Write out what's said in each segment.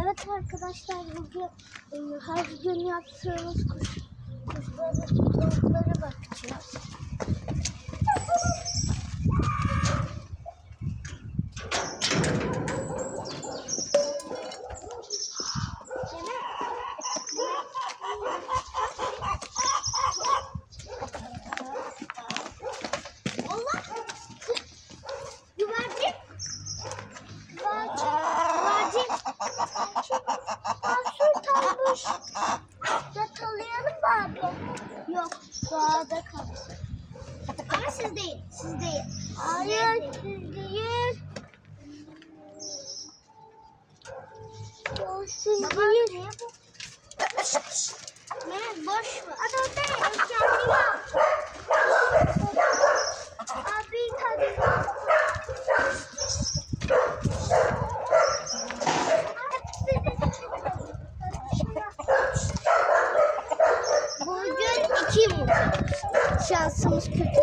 Evet arkadaşlar bugün e, her gün yaptığımız kuş, kuşların tavuklara doğada kalsın. Ama siz değil, siz değil. Hayır, siz değil. Siz değil. Ne? Boş mu? Hadi o değil, o kendi Şansımız kötü.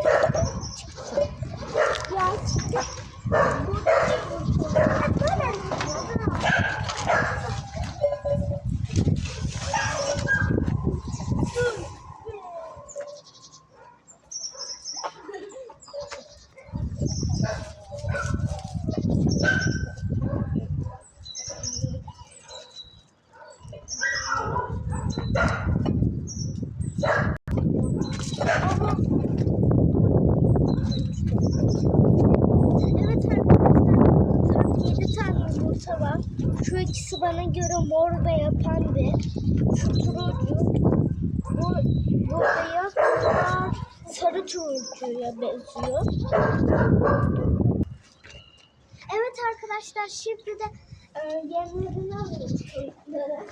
Yumurta var. Şu ikisi bana göre mor veya pembe. Şu turuncu, bu, bu beyaz, sarı turuncuya benziyor. Evet arkadaşlar, şimdi de e, yemlerini alıyoruz çocuklara.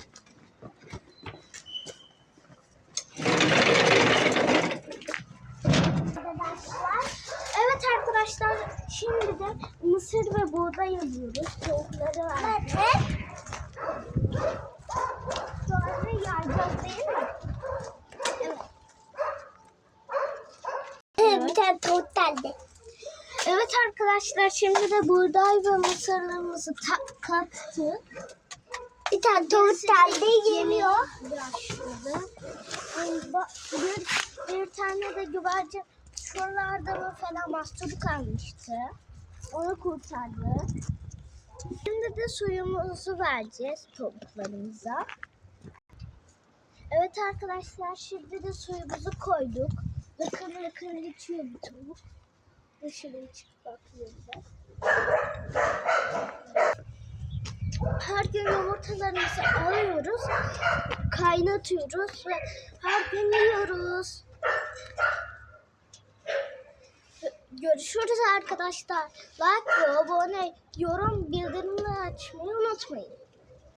Arkadaşlar. Evet arkadaşlar şimdi de mısır ve buğday yazıyoruz. Tavukları var. Evet. Sonra yayacağız değil mi? Evet. Bir tane tavuk geldi. Evet arkadaşlar şimdi de buğday ve mısırlarımızı kattık. Bir tane tavuk geldi geliyor. Başladı. Bir, bir tane de güvercin şuralarda falan mahsur kalmıştı. Onu kurtardık. Şimdi de suyumuzu vereceğiz tavuklarımıza. Evet arkadaşlar şimdi de suyumuzu koyduk. Lıkır lıkır içiyor bir tavuk. Dışarıya çıkıp bakıyor. Her gün yumurtalarımızı alıyoruz, kaynatıyoruz ve her gün yiyoruz. Görüşürüz arkadaşlar. Like abone, yorum, bildirimleri açmayı unutmayın.